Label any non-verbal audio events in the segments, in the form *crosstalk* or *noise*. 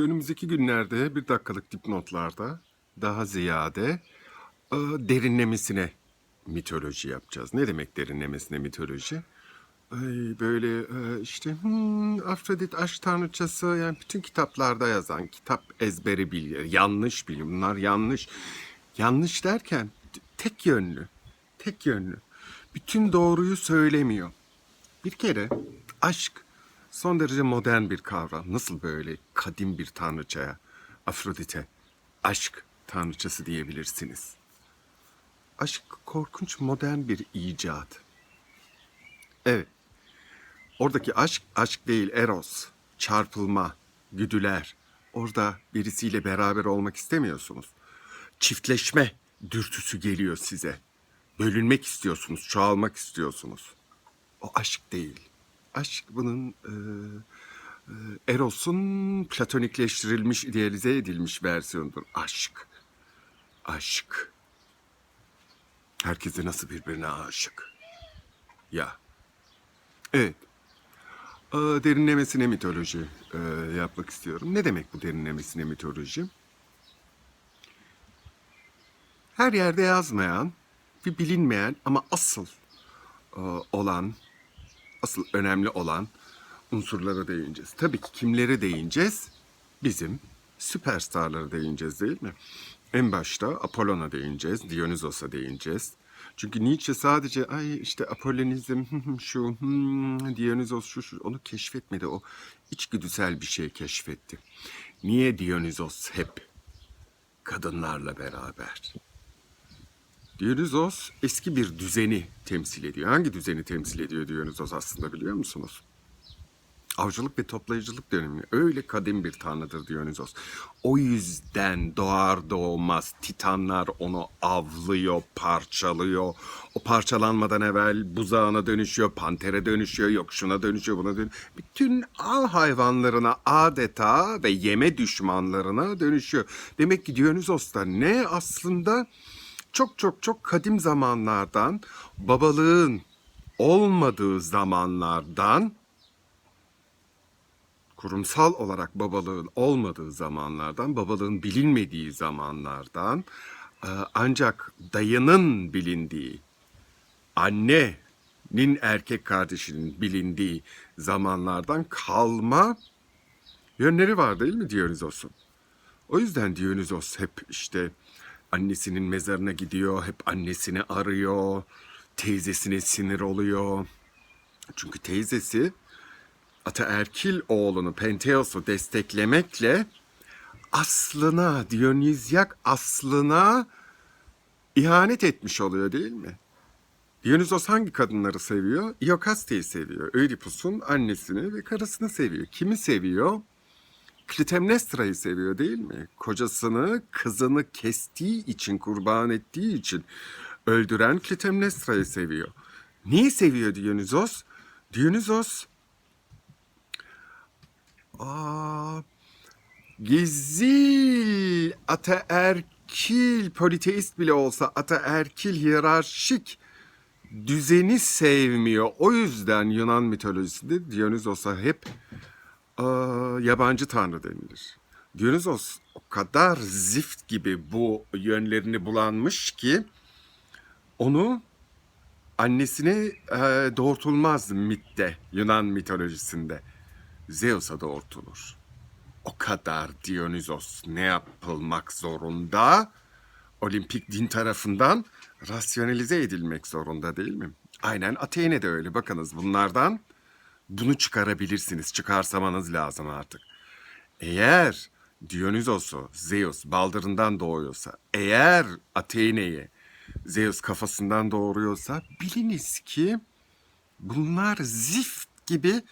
Önümüzdeki günlerde bir dakikalık dipnotlarda daha ziyade e, derinlemesine mitoloji yapacağız. Ne demek derinlemesine mitoloji? Ay, böyle e, işte hmm, Afrodit aşk tanrıçası yani bütün kitaplarda yazan kitap ezberi bilgi yanlış bilgi bunlar yanlış. Yanlış derken tek yönlü. Tek yönlü. Bütün doğruyu söylemiyor. Bir kere aşk son derece modern bir kavram. Nasıl böyle kadim bir tanrıçaya, Afrodite, aşk tanrıçası diyebilirsiniz. Aşk korkunç modern bir icat. Evet. Oradaki aşk, aşk değil eros, çarpılma, güdüler. Orada birisiyle beraber olmak istemiyorsunuz. Çiftleşme dürtüsü geliyor size. Bölünmek istiyorsunuz, çoğalmak istiyorsunuz. O aşk değil. Aşk bunun e, e, Eros'un platonikleştirilmiş, idealize edilmiş versiyonudur. Aşk. Aşk. Herkese nasıl birbirine aşık. Ya. Evet. Aa, derinlemesine mitoloji e, yapmak istiyorum. Ne demek bu derinlemesine mitoloji? Her yerde yazmayan ve bilinmeyen ama asıl e, olan, asıl önemli olan unsurlara değineceğiz. Tabii ki kimlere değineceğiz? Bizim süperstarlara değineceğiz değil mi? En başta Apollon'a değineceğiz, Dionysos'a değineceğiz. Çünkü Nietzsche sadece ay işte Apollonizm *laughs* şu hmm, Dionysos şu şu onu keşfetmedi. O içgüdüsel bir şey keşfetti. Niye Dionysos hep kadınlarla beraber? Dionysos eski bir düzeni temsil ediyor. Hangi düzeni temsil ediyor Dionysos aslında biliyor musunuz? Avcılık ve toplayıcılık dönemi. Öyle kadim bir tanrıdır Dionysos. O yüzden doğar doğmaz titanlar onu avlıyor, parçalıyor. O parçalanmadan evvel buzağına dönüşüyor, pantere dönüşüyor, yok şuna dönüşüyor, buna dönüşüyor. Bütün av hayvanlarına adeta ve yeme düşmanlarına dönüşüyor. Demek ki Dionysos da ne aslında çok çok çok kadim zamanlardan babalığın olmadığı zamanlardan kurumsal olarak babalığın olmadığı zamanlardan, babalığın bilinmediği zamanlardan e, ancak dayının bilindiği, annenin erkek kardeşinin bilindiği zamanlardan kalma yönleri var değil mi Dionysos'un? O yüzden Dionysos hep işte annesinin mezarına gidiyor, hep annesini arıyor, teyzesine sinir oluyor. Çünkü teyzesi ataerkil oğlunu Penteos'u desteklemekle aslına, Dionizyak aslına ihanet etmiş oluyor değil mi? Dionysos hangi kadınları seviyor? Iokaste'yi seviyor. Ödipus'un annesini ve karısını seviyor. Kimi seviyor? Klitemnestra'yı seviyor değil mi? Kocasını, kızını kestiği için, kurban ettiği için öldüren Klitemnestra'yı seviyor. Niye seviyor Dionysos? Dionysos Aa, gizil, ataerkil, politeist bile olsa ataerkil, hiyerarşik düzeni sevmiyor. O yüzden Yunan mitolojisinde Dionysos'a hep yabancı tanrı denilir. Dionysos o kadar zift gibi bu yönlerini bulanmış ki onu annesine e, doğurtulmaz mitte Yunan mitolojisinde. Zeus'a doğurtulur. O kadar Dionysos ne yapılmak zorunda? Olimpik din tarafından rasyonalize edilmek zorunda değil mi? Aynen Athene de öyle. Bakınız bunlardan bunu çıkarabilirsiniz. Çıkarsamanız lazım artık. Eğer Dionysos'u Zeus baldırından doğuyorsa, eğer Athene'yi Zeus kafasından doğuruyorsa biliniz ki bunlar zift gibi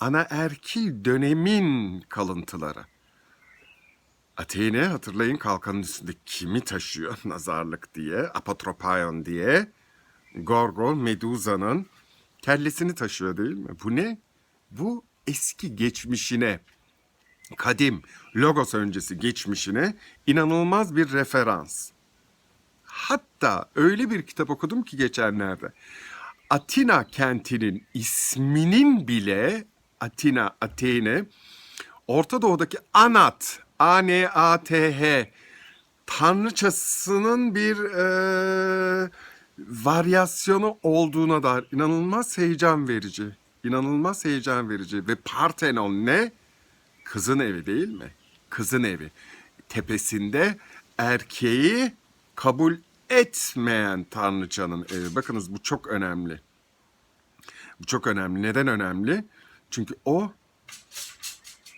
anaerkil dönemin kalıntıları. Athene hatırlayın kalkanın üstünde kimi taşıyor *laughs* nazarlık diye, apotropaion diye. Gorgo Medusa'nın kellesini taşıyor değil mi? Bu ne? Bu eski geçmişine, kadim Logos öncesi geçmişine inanılmaz bir referans. Hatta öyle bir kitap okudum ki geçenlerde. Atina kentinin isminin bile Atina, Athene Orta Doğu'daki Anat, A-N-A-T-H tanrıçasının bir eee, varyasyonu olduğuna dair inanılmaz heyecan verici. İnanılmaz heyecan verici. Ve Parthenon ne? Kızın evi değil mi? Kızın evi. Tepesinde erkeği kabul etmeyen tanrıçanın evi. Bakınız bu çok önemli. Bu çok önemli. Neden önemli? Çünkü o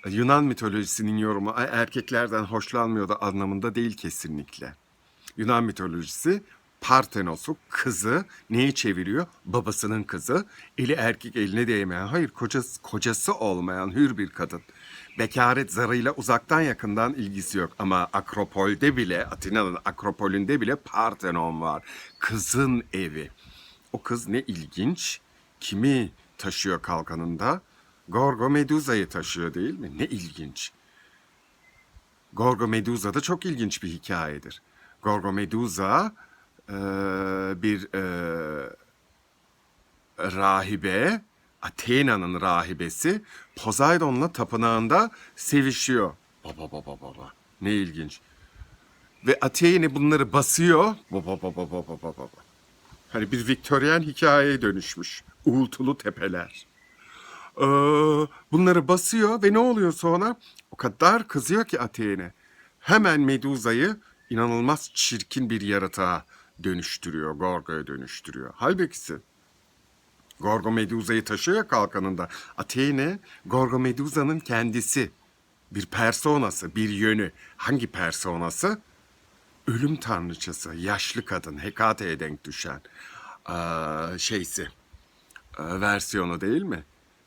Yunan mitolojisinin yorumu "Ay, erkeklerden hoşlanmıyor da anlamında değil kesinlikle. Yunan mitolojisi Parthenos'u kızı neyi çeviriyor? Babasının kızı. Eli erkek eline değmeyen, hayır kocası, kocası olmayan hür bir kadın. Bekaret zarıyla uzaktan yakından ilgisi yok. Ama Akropol'de bile, Atina'nın Akropol'ünde bile Parthenon var. Kızın evi. O kız ne ilginç. Kimi taşıyor kalkanında? Gorgo Medusa'yı taşıyor değil mi? Ne ilginç. Gorgo Medusa da çok ilginç bir hikayedir. Gorgo Medusa bir eee, rahibe, Athena'nın rahibesi Poseidon'la tapınağında sevişiyor. Baba baba baba. Ne ilginç. Ve Athene bunları basıyor. Baba baba baba baba baba. Hani bir Viktoryen hikayeye dönüşmüş. Uğultulu tepeler. Ee, bunları basıyor ve ne oluyor sonra? O kadar kızıyor ki Athene. Hemen Medusa'yı inanılmaz çirkin bir yaratığa dönüştürüyor. Gorgo'ya dönüştürüyor. Halbuki Gorgo Medusa'yı taşıyor kalkanında. Athene Gorgo Medusa'nın kendisi. Bir personası, bir yönü. Hangi personası? Ölüm tanrıçası, yaşlı kadın, Hekate'ye denk düşen eee, şeysi, eee, versiyonu değil mi?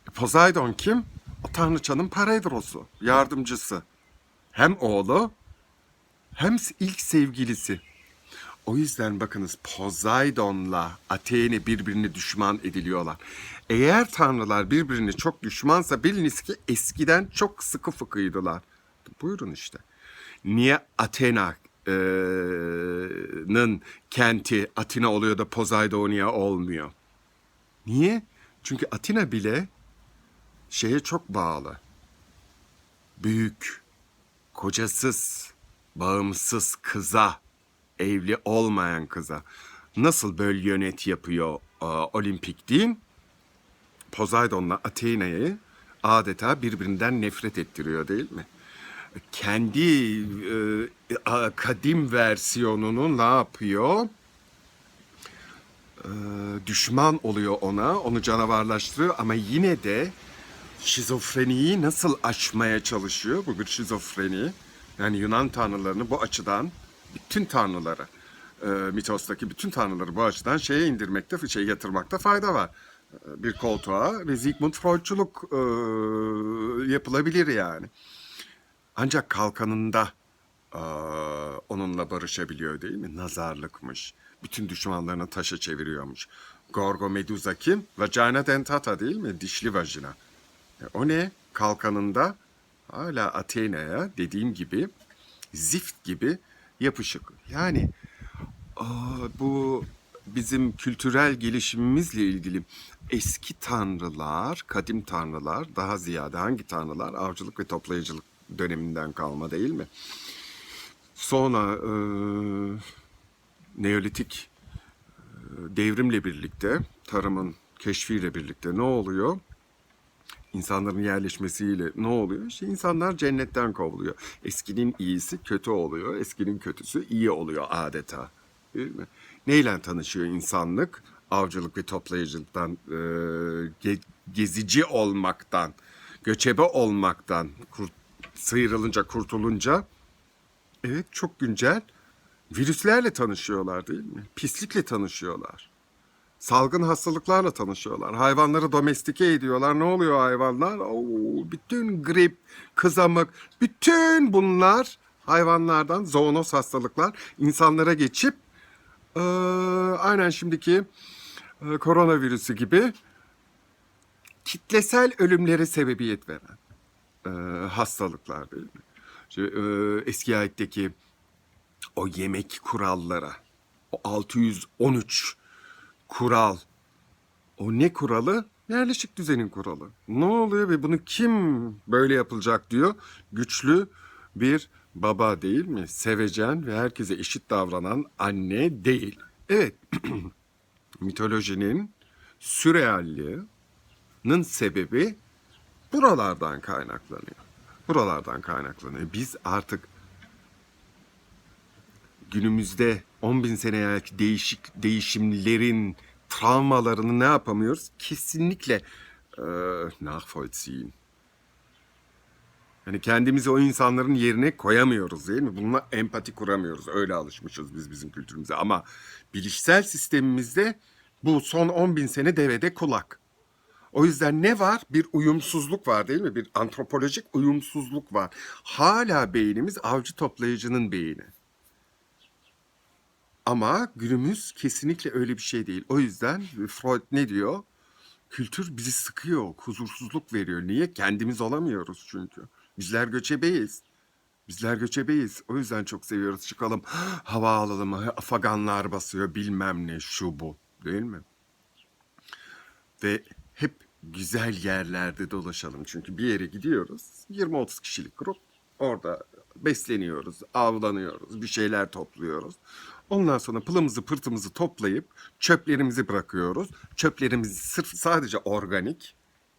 E, Poseidon kim? O tanrıçanın Paredrosu, yardımcısı. Hem oğlu hem ilk sevgilisi. O yüzden bakınız Poseidon'la Athene birbirini düşman ediliyorlar. Eğer tanrılar birbirini çok düşmansa biliniz ki eskiden çok sıkı fıkıydılar. Buyurun işte. Niye Athena'nın kenti Atina oluyor da Poseidonia olmuyor? Niye? Çünkü Atina bile şeye çok bağlı. Büyük, kocasız, bağımsız kıza, evli olmayan kıza nasıl böl yönet yapıyor e, olimpik din? Poseidon'la Athena'yı adeta birbirinden nefret ettiriyor değil mi? Kendi e, kadim versiyonunu ne yapıyor? E, düşman oluyor ona, onu canavarlaştırıyor ama yine de şizofreniyi nasıl aşmaya çalışıyor? Bu bir şizofreni. Yani Yunan tanrılarını bu açıdan bütün tanrıları e, mitostaki bütün tanrıları bu açıdan şeye indirmekte, şey yatırmakta fayda var. E, bir koltuğa ve Sigmund Freudçuluk e, yapılabilir yani. Ancak kalkanında e, onunla barışabiliyor değil mi? Nazarlıkmış. Bütün düşmanlarını taşa çeviriyormuş. Gorgo Medusa kim? Vagina dentata değil mi? Dişli vajina. E, o ne? Kalkanında hala Athena'ya dediğim gibi zift gibi yapışık. Yani bu bizim kültürel gelişimimizle ilgili eski tanrılar, kadim tanrılar daha ziyade hangi tanrılar? Avcılık ve toplayıcılık döneminden kalma değil mi? Sonra e, Neolitik e, devrimle birlikte, tarımın keşfiyle birlikte ne oluyor? İnsanların yerleşmesiyle ne oluyor? İşte insanlar cennetten kovuluyor. Eskinin iyisi kötü oluyor, eskinin kötüsü iyi oluyor adeta. Değil mi? Neyle tanışıyor insanlık? Avcılık ve toplayıcılıktan, e, ge- gezici olmaktan, göçebe olmaktan kurt- sıyrılınca, kurtulunca evet çok güncel virüslerle tanışıyorlar değil mi? Pislikle tanışıyorlar. Salgın hastalıklarla tanışıyorlar. Hayvanları domestike ediyorlar. Ne oluyor hayvanlar? Oo, bütün grip, kızamık, bütün bunlar hayvanlardan zoonoz hastalıklar insanlara geçip eee, aynen şimdiki eee, koronavirüsü gibi kitlesel ölümlere sebebiyet veren eee, hastalıklar değil mi? İşte, eee, eski ayetteki o yemek kurallara, o 613 kural. O ne kuralı? Yerleşik düzenin kuralı. Ne oluyor ve bunu kim böyle yapılacak diyor? Güçlü bir baba değil mi? Sevecen ve herkese eşit davranan anne değil. Evet, *clears throat* mitolojinin sürrealliğinin sebebi buralardan kaynaklanıyor. Buralardan kaynaklanıyor. Biz artık günümüzde 10 bin sene evvelki değişik değişimlerin travmalarını ne yapamıyoruz? Kesinlikle e, nachvollziehen. Yani kendimizi o insanların yerine koyamıyoruz değil mi? Bununla empati kuramıyoruz. Öyle alışmışız biz bizim kültürümüze. Ama bilişsel sistemimizde bu son 10 bin sene devede kulak. O yüzden ne var? Bir uyumsuzluk var değil mi? Bir antropolojik uyumsuzluk var. Hala beynimiz avcı toplayıcının beyni. Ama günümüz kesinlikle öyle bir şey değil. O yüzden Freud ne diyor? Kültür bizi sıkıyor, huzursuzluk veriyor. Niye? Kendimiz olamıyoruz çünkü. Bizler göçebeyiz. Bizler göçebeyiz. O yüzden çok seviyoruz. Çıkalım, *gasps* hava alalım, afaganlar basıyor, bilmem ne, şu bu. Değil mi? Ve hep güzel yerlerde dolaşalım. Çünkü bir yere gidiyoruz. 20-30 kişilik grup. Orada besleniyoruz, avlanıyoruz, bir şeyler topluyoruz. Ondan sonra pılımızı pırtımızı toplayıp çöplerimizi bırakıyoruz. Çöplerimiz sırf sadece organik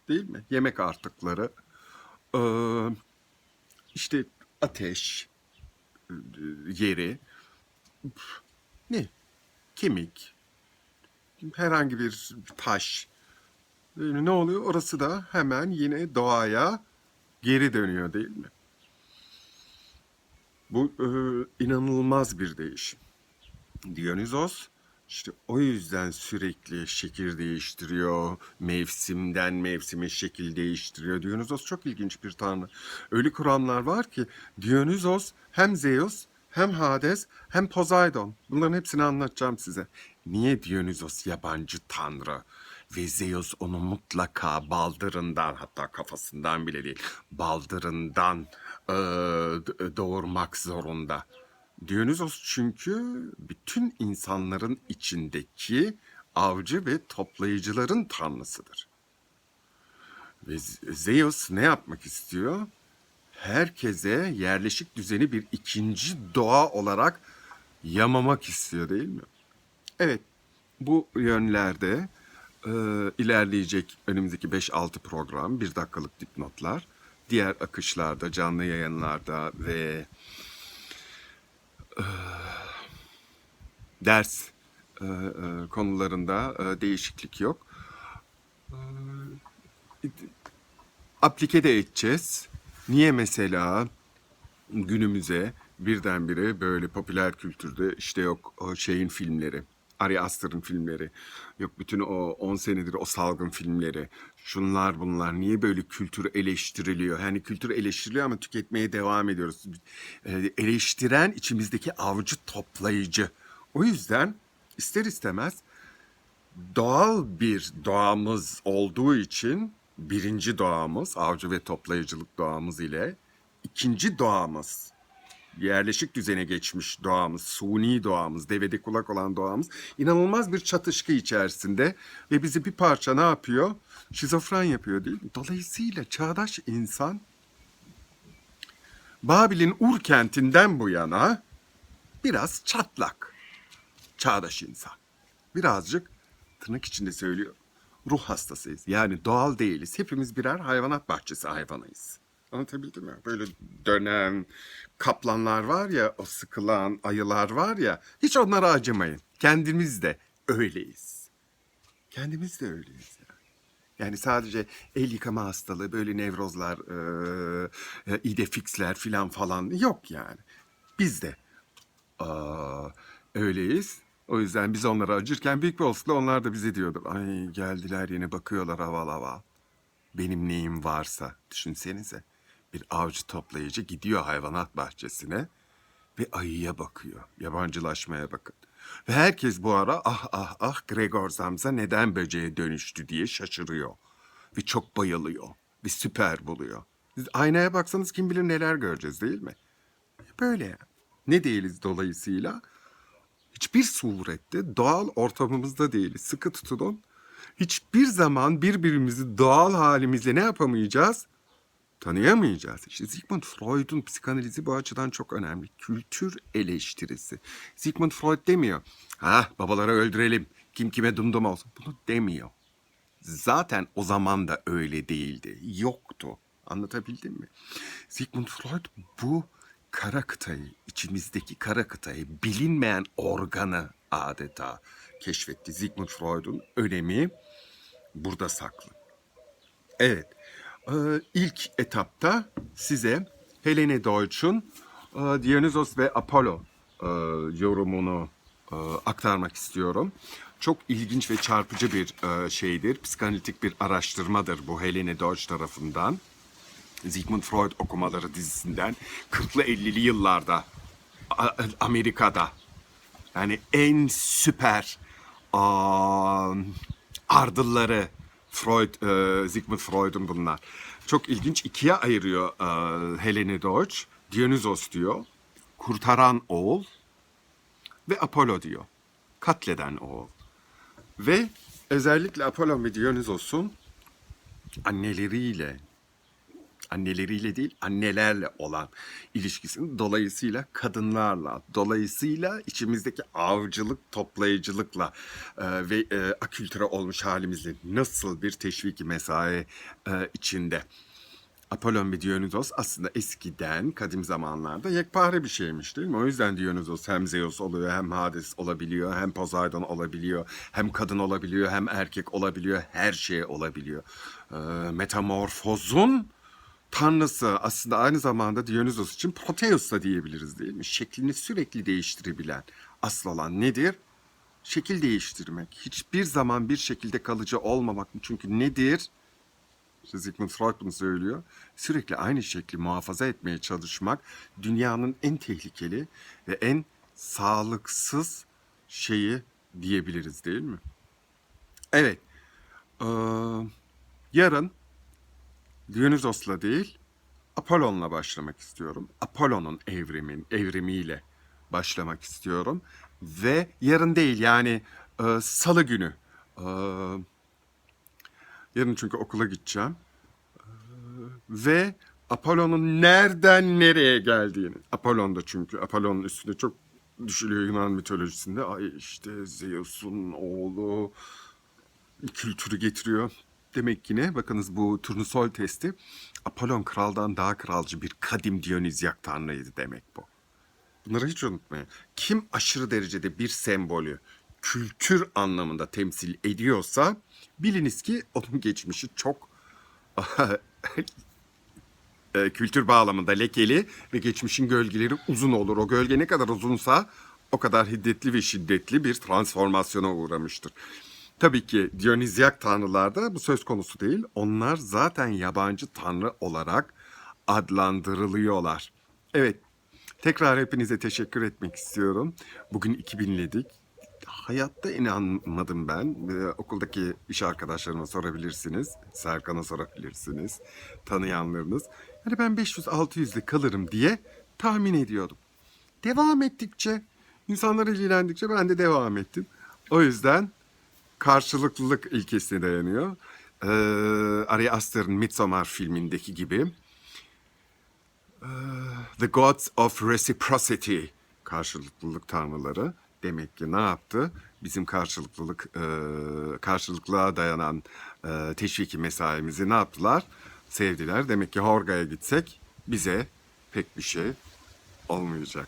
değil mi? Yemek artıkları, ee, işte ateş e, yeri, ne? Kemik, herhangi bir taş. Ne oluyor? Orası da hemen yine doğaya geri dönüyor değil mi? Bu e, inanılmaz bir değişim. Dionysos işte o yüzden sürekli şekil değiştiriyor. Mevsimden mevsime şekil değiştiriyor. Dionysos çok ilginç bir tanrı. Öyle kuramlar var ki Dionysos hem Zeus hem Hades hem Poseidon. Bunların hepsini anlatacağım size. Niye Dionysos yabancı tanrı? Ve Zeus onu mutlaka baldırından hatta kafasından bile değil baldırından d- doğurmak zorunda. Dionysos çünkü bütün insanların içindeki avcı ve toplayıcıların tanrısıdır. Ve Zeus ne yapmak istiyor? Herkese yerleşik düzeni bir ikinci doğa olarak yamamak istiyor değil mi? Evet, bu yönlerde e, ilerleyecek önümüzdeki 5-6 program, bir dakikalık dipnotlar, diğer akışlarda, canlı yayınlarda ve *sighs* ders e, e, konularında e, değişiklik yok. E, aplike de edeceğiz. Niye mesela günümüze birdenbire böyle popüler kültürde işte yok o şeyin filmleri, Ari Aster'ın filmleri, yok bütün o 10 senedir o salgın filmleri, şunlar bunlar niye böyle kültür eleştiriliyor? Yani kültür eleştiriliyor ama tüketmeye devam ediyoruz. Ee, eleştiren içimizdeki avcı toplayıcı. O yüzden ister istemez doğal bir doğamız olduğu için birinci doğamız avcı ve toplayıcılık doğamız ile ikinci doğamız yerleşik düzene geçmiş doğamız, suni doğamız, devede kulak olan doğamız inanılmaz bir çatışkı içerisinde ve bizi bir parça ne yapıyor? Şizofren yapıyor değil mi? Dolayısıyla çağdaş insan Babil'in Ur kentinden bu yana biraz çatlak. Çağdaş insan. Birazcık tırnak içinde söylüyor. Ruh hastasıyız. Yani doğal değiliz. Hepimiz birer hayvanat bahçesi hayvanıyız. Anlatabildim mi? Böyle dönen kaplanlar var ya, o sıkılan ayılar var ya, hiç onlara acımayın. Kendimiz de öyleyiz. Kendimiz de öyleyiz yani. Sadece el yıkama hastalığı, böyle nevrozlar, e, idefixler filan falan yok yani. Biz de aa, öyleyiz. O yüzden biz onlara acırken büyük bir olasılıkla onlar da bize diyordur. Ay geldiler yine bakıyorlar haval haval. Benim neyim varsa düşünsenize. Bir avcı toplayıcı gidiyor hayvanat bahçesine ve ayıya bakıyor. Yabancılaşmaya bakın. Ve herkes bu ara ah ah ah Gregor Zamza neden böceğe dönüştü diye şaşırıyor. Ve çok bayılıyor. Ve süper buluyor. Siz aynaya baksanız kim bilir neler göreceğiz değil mi? Böyle. Ne değiliz dolayısıyla? Hiçbir surette doğal ortamımızda değiliz. Sıkı tutunun. hiçbir zaman birbirimizi doğal halimizle ne yapamayacağız? Tanıyamayacağız. İşte Sigmund Freud'un psikanalizi bu açıdan çok önemli. Kültür eleştirisi. Sigmund Freud demiyor. Ha babaları öldürelim. Kim kime dumdum olsun. Bunu demiyor. Zaten o zaman da öyle değildi. Yoktu. Anlatabildim mi? Sigmund Freud bu kara kıtayı, içimizdeki kara kıtayı, bilinmeyen organı adeta keşfetti. Sigmund Freud'un önemi burada saklı. Evet. Ee, ilk etapta size Helene Deutsch'un e, Dionysos ve Apollo e, yorumunu e, aktarmak istiyorum. Çok ilginç ve çarpıcı bir şeydir. Psikanalitik bir araştırmadır bu Helene Deutsch tarafından. Sigmund Freud okumaları dizisinden 40'lı 50'li yıllarda Amerika'da yani en süper ardılları Freud, e, Sigmund Freud'un bunlar. Çok ilginç ikiye ayırıyor e, Helene Deutsch. Dionysos diyor, kurtaran oğul ve Apollo diyor, katleden oğul. Ve özellikle Apollo ve Dionysos'un anneleriyle anneleriyle değil annelerle olan ilişkisini dolayısıyla kadınlarla dolayısıyla içimizdeki avcılık toplayıcılıkla e, ve e, akültüre olmuş halimizle nasıl bir teşviki mesai e, içinde. Apollon ve Dionysos aslında eskiden kadim zamanlarda yekpare bir şeymiş değil mi? O yüzden Dionysos hem Zeus oluyor hem Hades olabiliyor hem Poseidon olabiliyor hem kadın olabiliyor hem erkek olabiliyor her şey olabiliyor. Ee, metamorfozun tanrısı aslında aynı zamanda Dionysos için Proteus da diyebiliriz değil mi? Şeklini sürekli değiştirebilen asıl olan nedir? Şekil değiştirmek. Hiçbir zaman bir şekilde kalıcı olmamak. Çünkü nedir? İşte Sigmund Freud bunu söylüyor. Sürekli aynı şekli muhafaza etmeye çalışmak dünyanın en tehlikeli ve en sağlıksız şeyi diyebiliriz değil mi? Evet. Ee, yarın Dionysos'la değil, Apollon'la başlamak istiyorum. Apollon'un evrimin evrimiyle başlamak istiyorum. Ve yarın değil yani e, salı günü. E, yarın çünkü okula gideceğim. E, ve Apollon'un nereden nereye geldiğini. Apollon'da çünkü. Apollon'un üstünde çok düşülüyor Yunan mitolojisinde. Ay işte Zeus'un oğlu kültürü getiriyor. Demek ki ne? Bakınız bu turnusol testi Apollon kraldan daha kralcı bir kadim Dionizyak tanrıydı demek bu. Bunları hiç unutmayın. Kim aşırı derecede bir sembolü kültür anlamında temsil ediyorsa biliniz ki onun geçmişi çok *laughs* e, kültür bağlamında lekeli ve geçmişin gölgeleri uzun olur. O gölge ne kadar uzunsa o kadar hiddetli ve şiddetli bir transformasyona uğramıştır. Tabii ki Dionizyak tanrılarda bu söz konusu değil. Onlar zaten yabancı tanrı olarak adlandırılıyorlar. Evet, tekrar hepinize teşekkür etmek istiyorum. Bugün 2000'ledik. Hayatta inanmadım ben. Ee, okuldaki iş arkadaşlarıma sorabilirsiniz. Serkan'a sorabilirsiniz. Tanıyanlarınız. Hani ben 500-600'de kalırım diye tahmin ediyordum. Devam ettikçe, insanlar ilgilendikçe ben de devam ettim. O yüzden karşılıklılık ilkesine dayanıyor. Ee, Ari Aster'ın Midsommar filmindeki gibi. Ee, The Gods of Reciprocity, karşılıklılık tanrıları. Demek ki ne yaptı? Bizim karşılıklılık, e, karşılıklılığa dayanan e, teşviki mesaimizi ne yaptılar? Sevdiler. Demek ki Horga'ya gitsek bize pek bir şey olmayacak.